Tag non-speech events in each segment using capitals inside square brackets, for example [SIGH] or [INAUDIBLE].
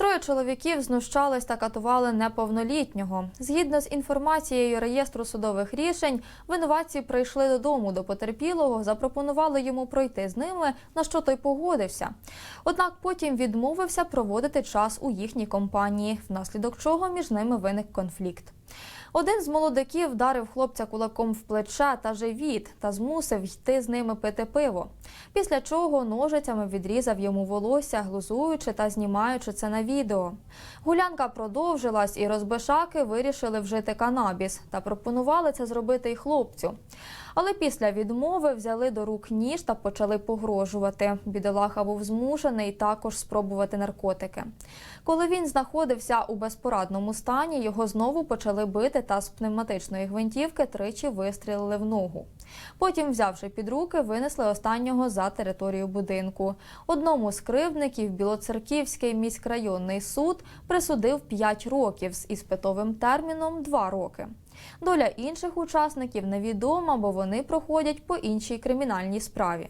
Троє чоловіків знущались та катували неповнолітнього. Згідно з інформацією реєстру судових рішень, винуватці прийшли додому до потерпілого, запропонували йому пройти з ними, на що той погодився. Однак потім відмовився проводити час у їхній компанії, внаслідок чого між ними виник конфлікт. Один з молодиків вдарив хлопця кулаком в плече та живіт та змусив йти з ними пити пиво. Після чого ножицями відрізав йому волосся, глузуючи та знімаючи це на відео. Гулянка продовжилась, і розбишаки вирішили вжити канабіс та пропонували це зробити й хлопцю. Але після відмови взяли до рук ніж та почали погрожувати. Бідолаха був змушений також спробувати наркотики. Коли він знаходився у безпорадному стані, його знову почали бити та з пневматичної гвинтівки тричі вистрілили в ногу. Потім, взявши під руки, винесли останнього за територію будинку. Одному з кривдників Білоцерківський міськрайонний суд присудив 5 років з іспитовим терміном 2 роки. Доля інших учасників невідома, бо вони проходять по іншій кримінальній справі.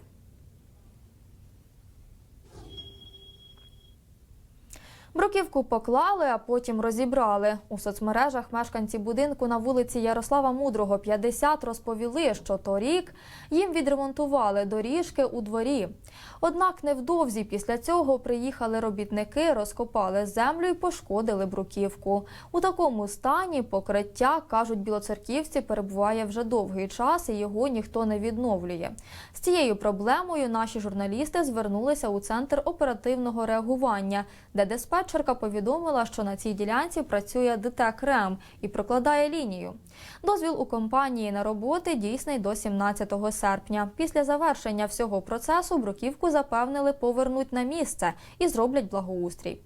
Бруківку поклали, а потім розібрали. У соцмережах мешканці будинку на вулиці Ярослава Мудрого, 50, розповіли, що торік їм відремонтували доріжки у дворі. Однак невдовзі після цього приїхали робітники, розкопали землю і пошкодили бруківку. У такому стані покриття, кажуть білоцерківці, перебуває вже довгий час і його ніхто не відновлює. З цією проблемою наші журналісти звернулися у центр оперативного реагування, де диспетчерка повідомила, що на цій ділянці працює ДТЕК РЕМ і прокладає лінію. Дозвіл у компанії на роботи дійсний до 17 серпня. Після завершення всього процесу бруківку запевнили повернуть на місце і зроблять благоустрій.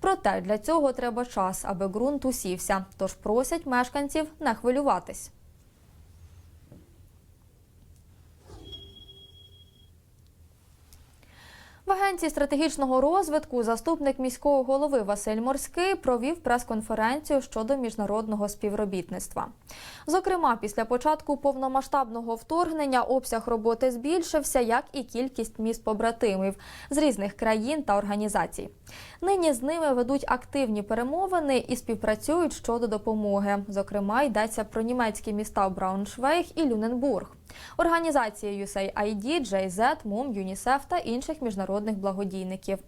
Проте для цього треба час, аби ґрунт усівся. Тож просять мешканців не хвилюватись. В агенції стратегічного розвитку заступник міського голови Василь Морський провів прес-конференцію щодо міжнародного співробітництва. Зокрема, після початку повномасштабного вторгнення обсяг роботи збільшився, як і кількість міст побратимів з різних країн та організацій. Нині з ними ведуть активні перемовини і співпрацюють щодо допомоги. Зокрема, йдеться про німецькі міста Брауншвейг і Люненбург. Організації USAID, JZ, МОМ, ЮНІСЕФ та інших міжнародних благодійників.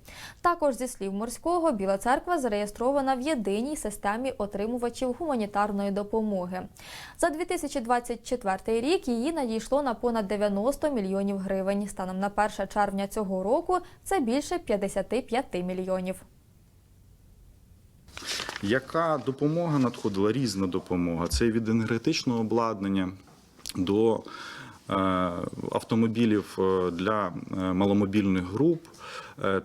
Також зі слів морського Біла церква зареєстрована в єдиній системі отримувачів гуманітарної допомоги. За 2024 рік її надійшло на понад 90 мільйонів гривень. Станом на 1 червня цього року це більше 55 мільйонів. Яка допомога надходила? Різна допомога. Це від енергетичного обладнання до е, автомобілів е, для е, маломобільних груп,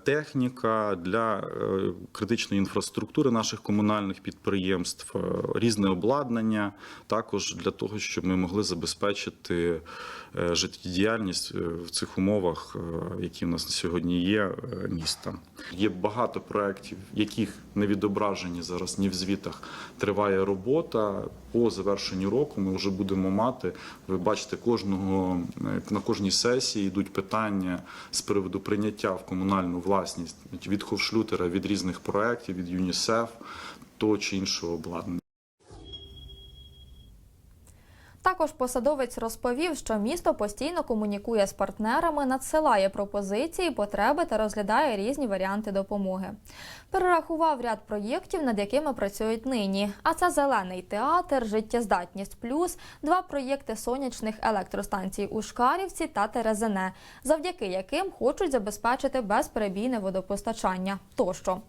техніка для е, критичної інфраструктури наших комунальних підприємств, е, різне обладнання, також для того, щоб ми могли забезпечити е, життєдіяльність е, в цих умовах, е, які в нас на сьогодні є е, міста. Є багато проєктів, яких не відображені зараз ні в звітах. Триває робота. По завершенню року ми вже будемо мати. Ви бачите, кожного е, на кожній сесії йдуть питання з приводу прийняття в комунальну власність від Ховшлютера, від різних проєктів, від ЮНІСЕФ, то чи іншого обладнання. Також посадовець розповів, що місто постійно комунікує з партнерами, надсилає пропозиції, потреби та розглядає різні варіанти допомоги. Перерахував ряд проєктів, над якими працюють нині. А це зелений театр, життєздатність плюс, два проєкти сонячних електростанцій у Шкарівці та Терезине, завдяки яким хочуть забезпечити безперебійне водопостачання. Тощо.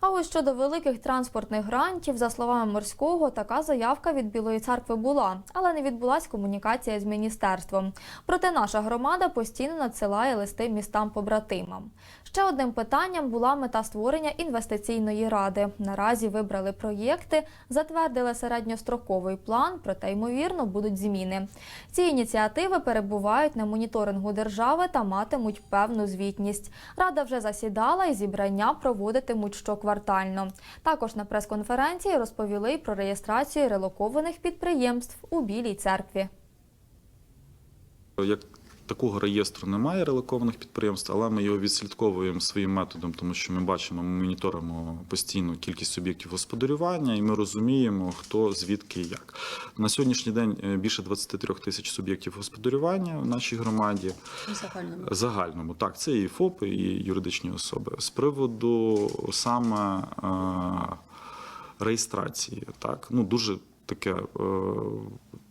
А ось щодо великих транспортних грантів, за словами морського, така заявка від Білої церкви була, але не відбулась комунікація з міністерством. Проте наша громада постійно надсилає листи містам-побратимам. Ще одним питанням була мета створення інвестиційної ради. Наразі вибрали проєкти, затвердили середньостроковий план, проте ймовірно будуть зміни. Ці ініціативи перебувають на моніторингу держави та матимуть певну звітність. Рада вже засідала і зібрання проводитимуть щоквартально. Також на прес-конференції розповіли про реєстрацію релокованих підприємств у Білій церкві. Як такого реєстру немає релокованих підприємств, але ми його відслідковуємо своїм методом, тому що ми бачимо, ми моніторимо постійно кількість суб'єктів господарювання, і ми розуміємо, хто звідки і як. На сьогоднішній день е, більше 23 тисяч суб'єктів господарювання в нашій громаді. Загальному. Загальному, так, це і ФОПи, і юридичні особи. З приводу саме е, реєстрації, так, ну дуже таке е,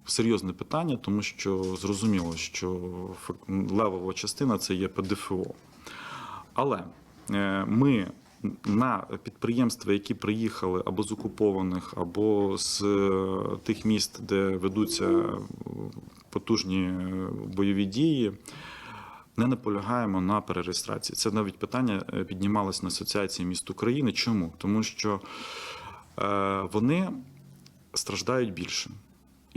серйозне питання, тому що зрозуміло, що левова частина це є ПДФО. Але е, ми на підприємства, які приїхали або з окупованих, або з е, тих міст, де ведуться потужні е, бойові дії, не наполягаємо на перереєстрації. Це навіть питання піднімалось на Асоціації міст України. Чому? Тому що вони страждають більше.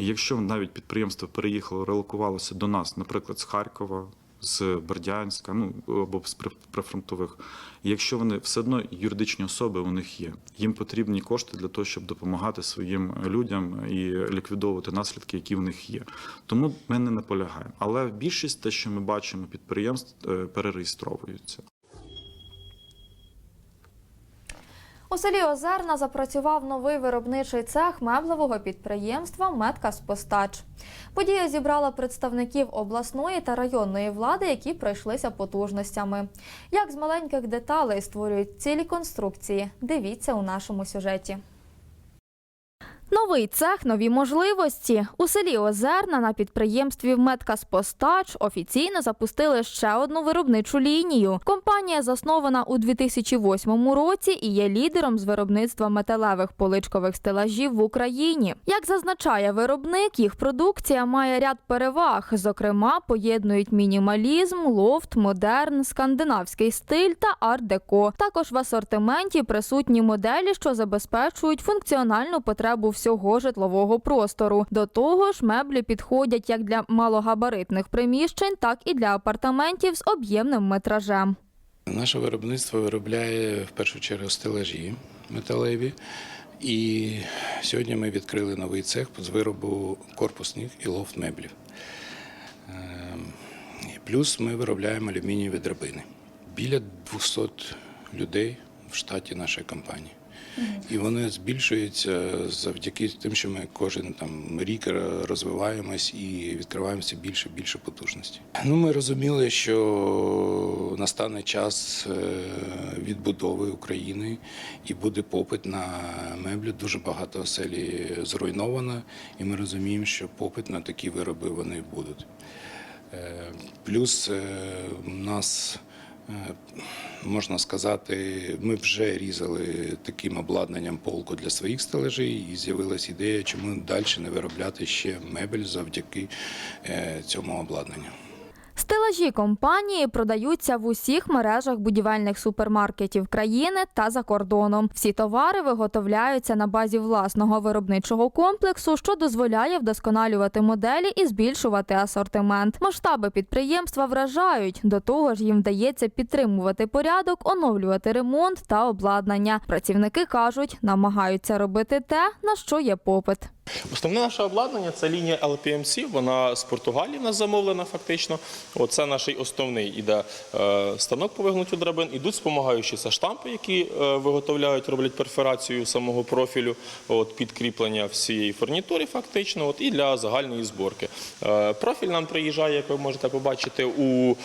І якщо навіть підприємство переїхало, релокувалося до нас, наприклад, з Харкова, з Бердянська, ну або з при- прифронтових, якщо вони все одно юридичні особи у них є, їм потрібні кошти для того, щоб допомагати своїм людям і ліквідовувати наслідки, які в них є. Тому ми не наполягаємо. Але більшість те, що ми бачимо, підприємств е, перереєстровуються. У селі Озерна запрацював новий виробничий цех меблевого підприємства Меткаспостач. Подія зібрала представників обласної та районної влади, які пройшлися потужностями. Як з маленьких деталей створюють цілі конструкції? Дивіться у нашому сюжеті. Новий цех, нові можливості. У селі Озерна на підприємстві Меткаспостач офіційно запустили ще одну виробничу лінію. Компанія заснована у 2008 році і є лідером з виробництва металевих поличкових стелажів в Україні. Як зазначає виробник, їх продукція має ряд переваг. Зокрема, поєднують мінімалізм, лофт, модерн, скандинавський стиль та арт-деко. Також в асортименті присутні моделі, що забезпечують функціональну потребу всього житлового простору. До того ж, меблі підходять як для малогабаритних приміщень, так і для апартаментів з об'ємним метражем. Наше виробництво виробляє в першу чергу стелажі металеві. І сьогодні ми відкрили новий цех з виробу корпусних і лофт меблів. Ем, Плюс ми виробляємо алюмінієві драбини. Біля 200 людей в штаті нашої компанії. І вони збільшуються завдяки тим, що ми кожен там рік розвиваємось і відкриваємо все більше і більше потужності. Ну, ми розуміли, що настане час е, відбудови України і буде попит на меблі. Дуже багато оселі зруйновано, і ми розуміємо, що попит на такі вироби вони будуть. Е, Плюс е, у нас Можна сказати, ми вже різали таким обладнанням полку для своїх стележей, і з'явилася ідея, чому далі не виробляти ще мебель завдяки е, цьому обладнанню. Стелажі компанії продаються в усіх мережах будівельних супермаркетів країни та за кордоном. Всі товари виготовляються на базі власного виробничого комплексу, що дозволяє вдосконалювати моделі і збільшувати асортимент. Масштаби підприємства вражають. До того ж, їм вдається підтримувати порядок, оновлювати ремонт та обладнання. Працівники кажуть, намагаються робити те, на що є попит. Основне наше обладнання це лінія LPMC, вона з Португалії нас замовлена фактично. Оце наш основний іде е, станок по вигнуттю драбин. Ідуть спомагаючі штампи, які е, виготовляють, роблять перфорацію самого профілю, підкріплення всієї фурнітури фактично, і для загальної зборки. Е, Профіль нам приїжджає, як ви можете побачити, у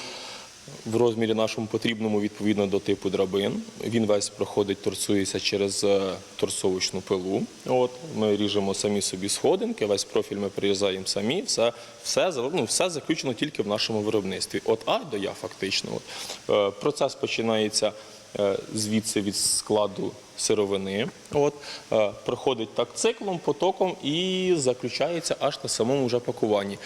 в розмірі нашому потрібному відповідно до типу драбин. Він весь проходить, торцується через е, торсовочну пилу. От ми ріжемо самі собі сходинки, весь профіль ми прирізаємо самі. Все, все, ну, все заключено тільки в нашому виробництві. От А до Я фактично. От. Е, Процес починається е, звідси від складу сировини. От, проходить так циклом, потоком і заключається аж на самому вже пакуванні.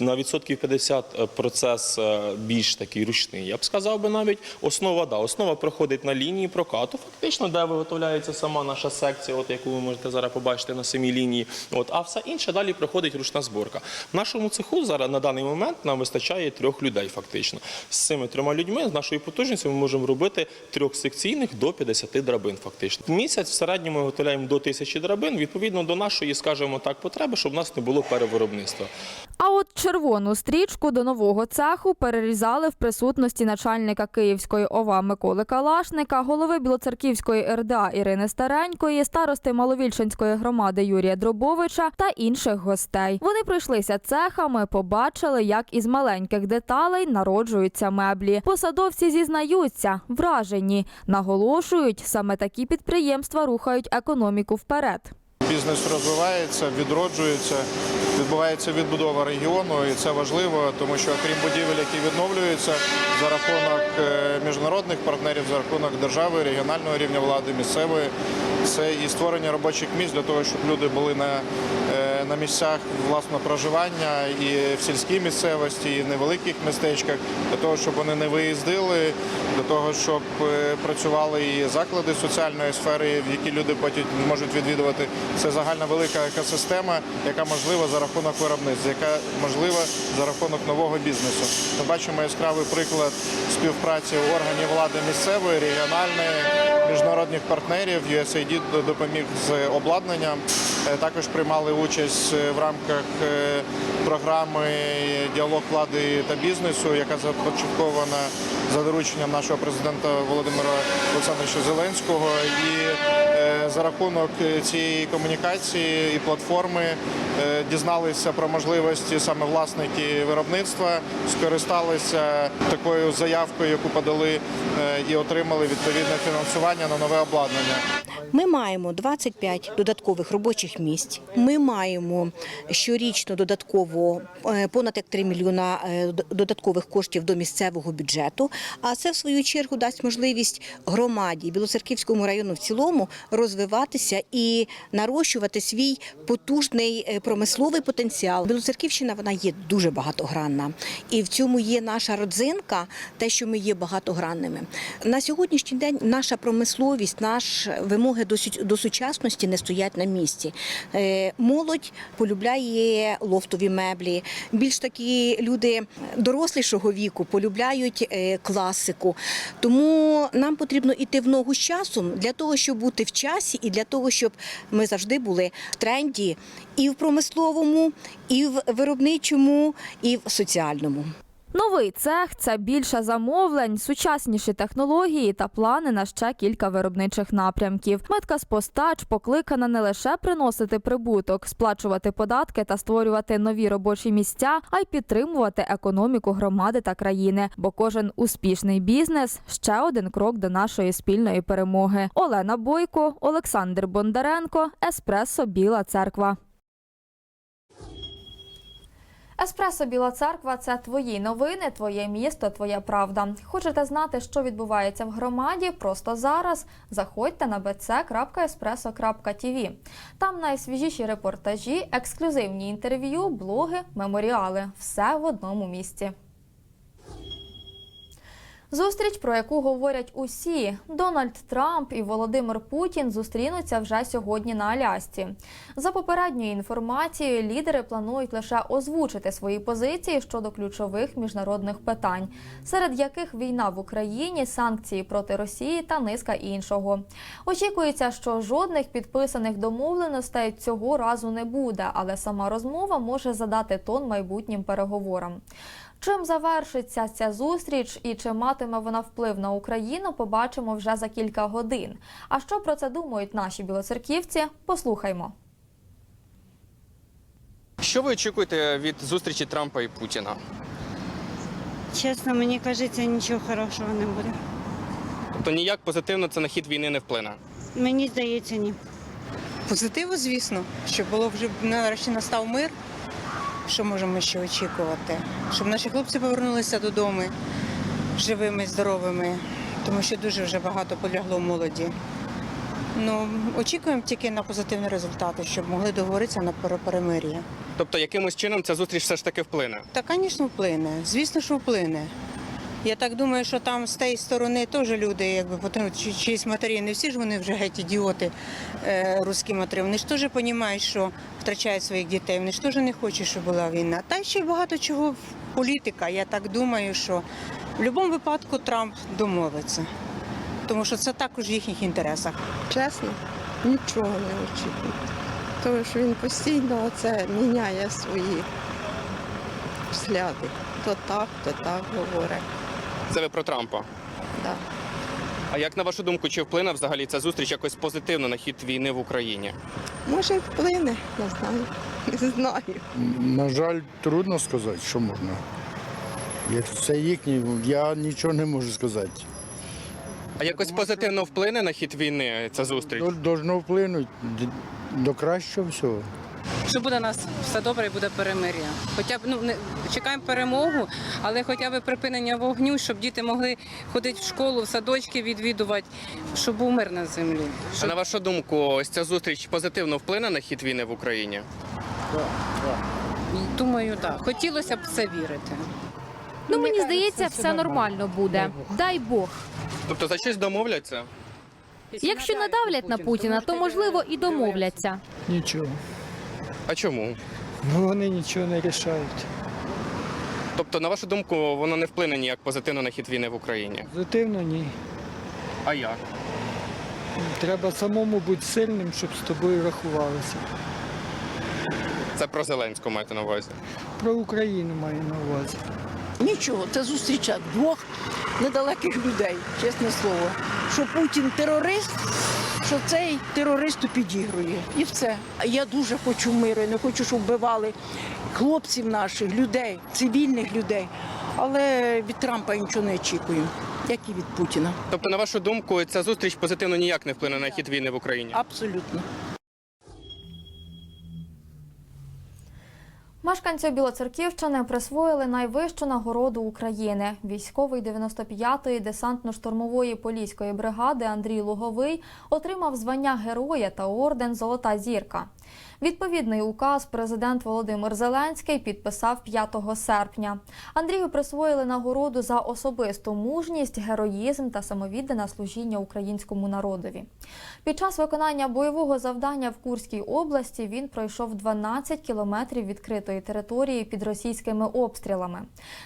Е, на відсотків 50 процес е, більш такий ручний. Я б сказав би навіть основа, да, основа проходить на лінії прокату, фактично, де виготовляється сама наша секція, от яку ви можете зараз побачити на самій лінії. От, а все інше далі проходить ручна зборка. В нашому цеху зараз на даний момент нам вистачає трьох людей, фактично. З цими трьома людьми, з нашою потужністю, ми можемо робити трьохсекційних до 50 драбин. фактично. В місяць в середньому виготовляємо до тисячі драбин, відповідно до нашої, скажімо так, потреби, щоб в нас не було перевиробництва. А от червону стрічку до нового цеху перерізали в присутності начальника Київської ОВА Миколи Калашника, голови Білоцерківської РДА Ірини Старенької, старости Маловільчинської громади Юрія Дробовича та інших гостей. Вони пройшлися цехами, побачили, як із маленьких деталей народжуються меблі. Посадовці зізнаються, вражені, наголошують, саме такі підприємства рухають економіку вперед. Бізнес розвивається, відроджується, відбувається відбудова регіону, і це важливо, тому що окрім будівель, які відновлюються за рахунок е, міжнародних партнерів, за рахунок держави, регіонального рівня влади, місцевої, це і створення робочих місць для того, щоб люди були на, е, на місцях власного проживання і в сільській місцевості, і в невеликих містечках, для того, щоб вони не виїздили, для того, щоб е, працювали і заклади соціальної сфери, в які люди потім можуть відвідувати. Це загальна велика екосистема, яка можлива за рахунок виробництва, яка можлива за рахунок нового бізнесу. Ми бачимо яскравий приклад співпраці органів влади місцевої, регіональної, міжнародних партнерів. USAID допоміг з обладнанням. Е, Також приймали участь е, в рамках е, програми Діалог влади та бізнесу, яка започаткована за дорученням нашого президента Володимира Олександровича Зеленського. І за рахунок цієї комунікації і платформи е, дізналися про можливості саме власники виробництва, скористалися такою заявкою, яку подали, е, і отримали відповідне фінансування на нове обладнання. Ми маємо 25 додаткових робочих місць. Ми маємо щорічно додатково е, понад як 3 мільйона е, додаткових коштів до місцевого бюджету. А це в свою чергу дасть можливість громаді Білоцерківському району в цілому розвиватися і нарощувати свій потужний е, промисловий потенціал. Білоцерківщина вона є дуже багатогранна, і в цьому є наша родзинка, те, що ми є багатогранними. На сьогоднішній день наша промисловість, наш вимоги сю- до сучасності не стоять на місці. Е, Молодь полюбляє лофтові меблі. Більш такі люди дорослішого віку полюбляють е, класику. Тому нам потрібно йти в ногу з часом для того, щоб бути в часі, і для того, щоб ми завжди були в тренді і в промисловому, і в виробничому, і в соціальному. Новий цех це більше замовлень, сучасніші технології та плани на ще кілька виробничих напрямків. Медкаспостач покликана не лише приносити прибуток, сплачувати податки та створювати нові робочі місця, а й підтримувати економіку громади та країни. Бо кожен успішний бізнес ще один крок до нашої спільної перемоги. Олена Бойко, Олександр Бондаренко, Еспресо Біла Церква. Еспресо Біла Церква це твої новини, твоє місто, твоя правда. Хочете знати, що відбувається в громаді? Просто зараз заходьте на bc.espresso.tv. Там найсвіжіші репортажі, ексклюзивні інтерв'ю, блоги, меморіали. Все в одному місці. Зустріч, про яку говорять усі, Дональд Трамп і Володимир Путін зустрінуться вже сьогодні на Алясці. За попередньою інформацією, лідери планують лише озвучити свої позиції щодо ключових міжнародних питань, серед яких війна в Україні, санкції проти Росії та низка іншого. Очікується, що жодних підписаних домовленостей цього разу не буде, але сама розмова може задати тон майбутнім переговорам. Чим завершиться ця зустріч і чи матиме вона вплив на Україну, побачимо вже за кілька годин. А що про це думають наші білоцерківці? Послухаймо. Що ви очікуєте від зустрічі Трампа і Путіна? Чесно, мені кажеться, нічого хорошого не буде. Тобто ніяк позитивно це на хід війни не вплине. Мені здається, ні. Позитиву, звісно, щоб було вже нарешті настав мир. Що можемо ще очікувати? Щоб наші хлопці повернулися додому живими, здоровими, тому що дуже вже багато полягло молоді. Ну, очікуємо тільки на позитивні результати, щоб могли договоритися на пере- перемир'я. Тобто, якимось чином ця зустріч все ж таки вплине. Та, звісно, вплине. Звісно, що вплине. Я так думаю, що там з тієї сторони теж люди, якби потім чи- чиїсь матері, не всі ж вони вже геть ідіоти, е, русські матері. Вони ж теж розуміють, що втрачають своїх дітей. Вони ж теж не хочуть, щоб була війна. Та ще багато чого політика. Я так думаю, що в будь-якому випадку Трамп домовиться. тому що це також в їхніх інтересах. Чесно, нічого не очікую. Тому що він постійно оце міняє свої взгляди. То так, то так говорить. Це ви про Трампа. Да. А як на вашу думку, чи вплине взагалі ця зустріч якось позитивно на хід війни в Україні? Може, вплине, не знаю. [LAUGHS] Не знаю. На жаль, трудно сказати, що можна. Це їхнє, я нічого не можу сказати. А якось позитивно вплине на хід війни ця зустріч? Дол- Должно вплинути до кращого всього. Що буде у нас все добре і буде перемир'я. Хоча б ну не чекаємо перемогу, але хоча б припинення вогню, щоб діти могли ходити в школу, в садочки відвідувати, щоб був мир на землі. А на вашу думку, ось ця зустріч позитивно вплине на хід війни в Україні? Думаю, так. Хотілося б в це вірити. Ну мені здається, все нормально буде. Дай Бог. Тобто за щось домовляться? Якщо надавлять на Путіна, то можливо і домовляться. Нічого. А чому? Ну вони нічого не рішають. Тобто, на вашу думку, воно не вплине ніяк позитивно на хід війни в Україні? Позитивно ні. А як? Треба самому бути сильним, щоб з тобою рахувалися. Це про Зеленського маєте на увазі. Про Україну маю на увазі. Нічого, це зустріч двох недалеких людей, чесне слово. Що Путін терорист, що цей терористу підігрує. І все. Я дуже хочу миру, я не хочу, щоб вбивали хлопців наших, людей, цивільних людей. Але від Трампа нічого не очікую, як і від Путіна. Тобто, на вашу думку, ця зустріч позитивно ніяк не вплине на хід війни в Україні? Абсолютно. Мешканцю Білоцерківщини присвоїли найвищу нагороду України. Військовий 95-ї десантно-штурмової поліської бригади Андрій Луговий отримав звання героя та орден Золота зірка. Відповідний указ президент Володимир Зеленський підписав 5 серпня. Андрію присвоїли нагороду за особисту мужність, героїзм та самовіддане служіння українському народові. Під час виконання бойового завдання в Курській області він пройшов 12 кілометрів відкритої території під російськими обстрілами.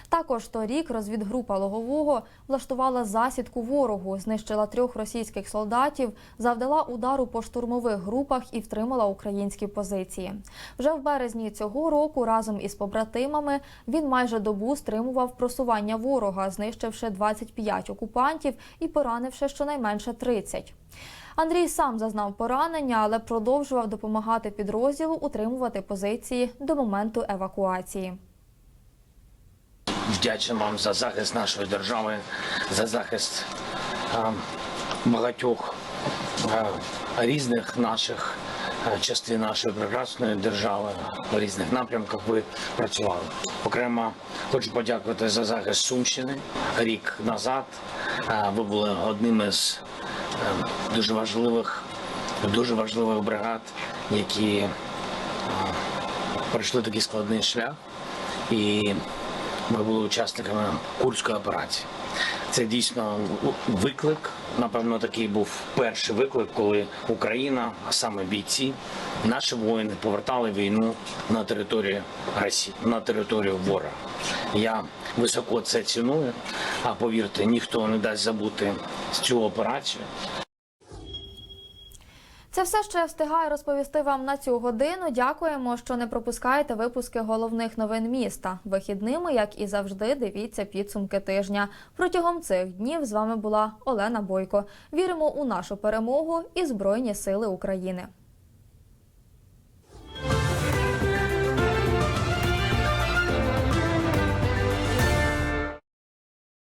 Також торік розвідгрупа Логового влаштувала засідку ворогу, знищила трьох російських солдатів, завдала удару по штурмових групах і втримала українські позиції. Вже в березні цього року разом із побратимами він майже добу стримував просування ворога, знищивши 25 окупантів і поранивши щонайменше 30. Андрій сам зазнав поранення, але продовжував допомагати підрозділу утримувати позиції до моменту евакуації. Вдячний вам за захист нашої держави, за захист е, багатьох е, різних наших частин нашої прекрасної держави в різних напрямках ви працювали. Окремо хочу подякувати за захист Сумщини. Рік назад е, ви були одним із е, дуже важливих, дуже важливих бригад, які е, пройшли такий складний шлях. І ми були учасниками курської операції. Це дійсно виклик. Напевно, такий був перший виклик, коли Україна, а саме бійці, наші воїни повертали війну на територію Росії, на територію ворога. Я високо це ціную. А повірте, ніхто не дасть забути цю операцію. Це все, що я встигаю розповісти вам на цю годину. Дякуємо, що не пропускаєте випуски головних новин міста. Вихідними, як і завжди, дивіться підсумки тижня. Протягом цих днів з вами була Олена Бойко. Віримо у нашу перемогу і Збройні Сили України.